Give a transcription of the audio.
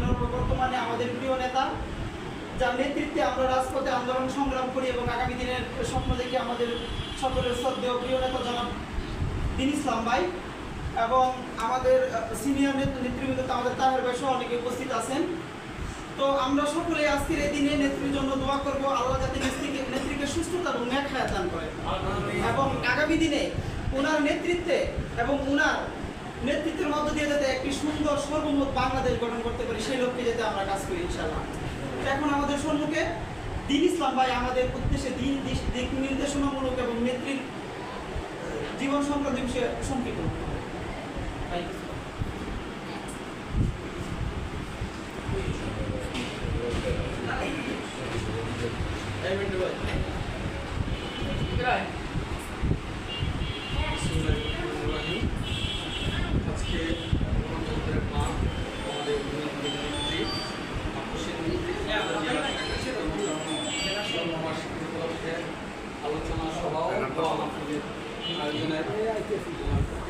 বর্তমানে আমাদের প্রিয় নেতা, যার নেতৃত্বে আমরা রাজপথে আন্দোলন সংগ্রাম করি এবং আগামী দিনের স্বপ্ন দেখি আমাদের সকলের শ্রদ্ধেয় প্রিয় নেতা জনাব দিন ইসলাম ভাই এবং আমাদের সিনিয়র নেতৃবৃন্দ আমাদের তাহের সহ অনেকে উপস্থিত আছেন। তো আমরা সকলে আজকের এই দিনে নেত্রীর জন্য দোয়া করব, আল্লাহ যাতে নেত্রীকে নেত্রীকে সুস্থতা এবং ন্যাক দান করে। এবং আগামী দিনে ওনার নেতৃত্বে এবং ওনার নেতৃত্বের মধ্য দিয়ে যাতে একটি সুন্দর বাংলাদেশ গঠন করতে পারি সেই লক্ষ্যে যাতে আমরা কাজ করি ইনশাল্লাহ তো এখন আমাদের সম্মুখে দিন ইসলাম ভাই আমাদের উদ্দেশ্যে দিন দিক নির্দেশনামূলক এবং নেত্রীর জীবন সংক্রান্ত বিষয়ে সংক্ষিপ্ত। ভাই কিছু Al genere.